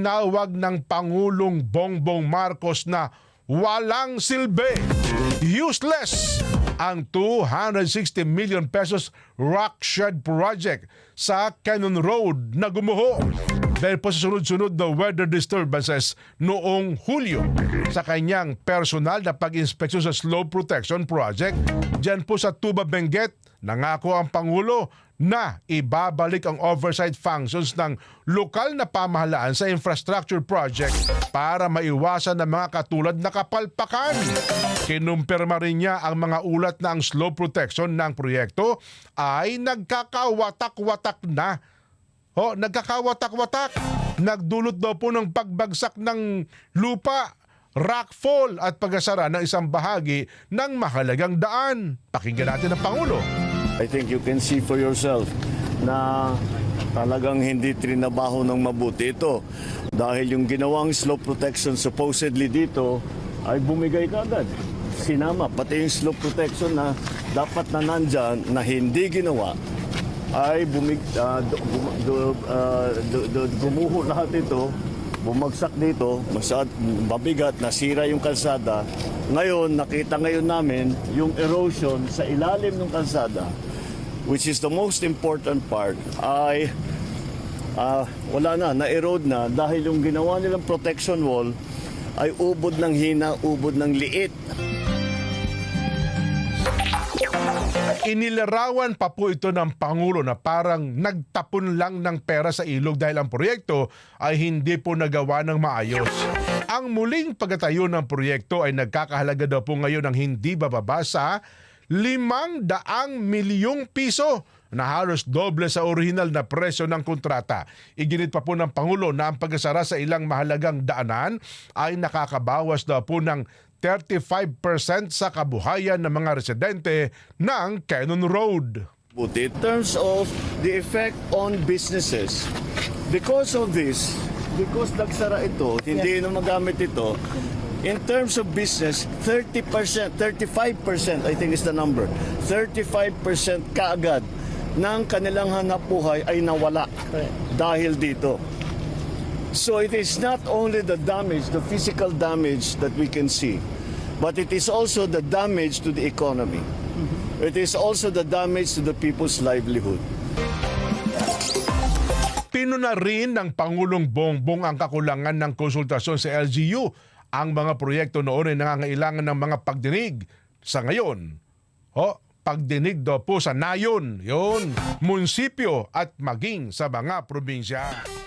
Nawag ng Pangulong Bongbong Marcos na walang silbi, useless ang 260 million pesos rock shed project sa Cannon Road na gumuho. Dahil po sa sunod-sunod na weather disturbances noong Hulyo sa kanyang personal na pag-inspeksyon sa slope protection project dyan po sa Tuba Benguet nangako ang Pangulo na ibabalik ang oversight functions ng lokal na pamahalaan sa infrastructure project para maiwasan ng mga katulad na kapalpakan. Kinumpirma rin niya ang mga ulat na ang slope protection ng proyekto ay nagkakawatak-watak na. Ho, nagkakawatak-watak. Nagdulot daw po ng pagbagsak ng lupa rockfall at pagkasara ng isang bahagi ng mahalagang daan. Pakinggan natin ang Pangulo. I think you can see for yourself na talagang hindi trinabaho ng mabuti ito. Dahil yung ginawang slope protection supposedly dito ay bumigay kagad. Sinama, pati yung slope protection na dapat na nandyan na hindi ginawa ay bumig, ah, du- du- gumuho lahat ito, bumagsak dito, masyad, mabigat, nasira yung kalsada. Ngayon, nakita ngayon namin yung erosion sa ilalim ng kalsada, which is the most important part, ay ah, wala na, na-erode na dahil yung ginawa nilang protection wall ay ubod ng hina, ubod ng liit. Inilarawan pa po ito ng Pangulo na parang nagtapon lang ng pera sa ilog dahil ang proyekto ay hindi po nagawa ng maayos. Ang muling pagkatayo ng proyekto ay nagkakahalaga daw po ngayon ng hindi bababa sa limang daang milyong piso na halos doble sa orihinal na presyo ng kontrata. Iginit pa po ng Pangulo na ang pagkasara sa ilang mahalagang daanan ay nakakabawas daw po ng 35% sa kabuhayan ng mga residente ng Cannon Road. Buti. In terms of the effect on businesses, because of this, because nagsara ito, hindi na magamit ito, in terms of business, 30%, 35%, I think is the number, 35% kaagad ng kanilang hanap buhay ay nawala dahil dito. So it is not only the damage, the physical damage that we can see, but it is also the damage to the economy. It is also the damage to the people's livelihood. Pinuna rin ng Pangulong Bongbong ang kakulangan ng konsultasyon sa LGU. Ang mga proyekto noon ay nangangailangan ng mga pagdinig. Sa ngayon, ho, pagdinig daw po sa nayon, yon, munisipyo at maging sa mga probinsya.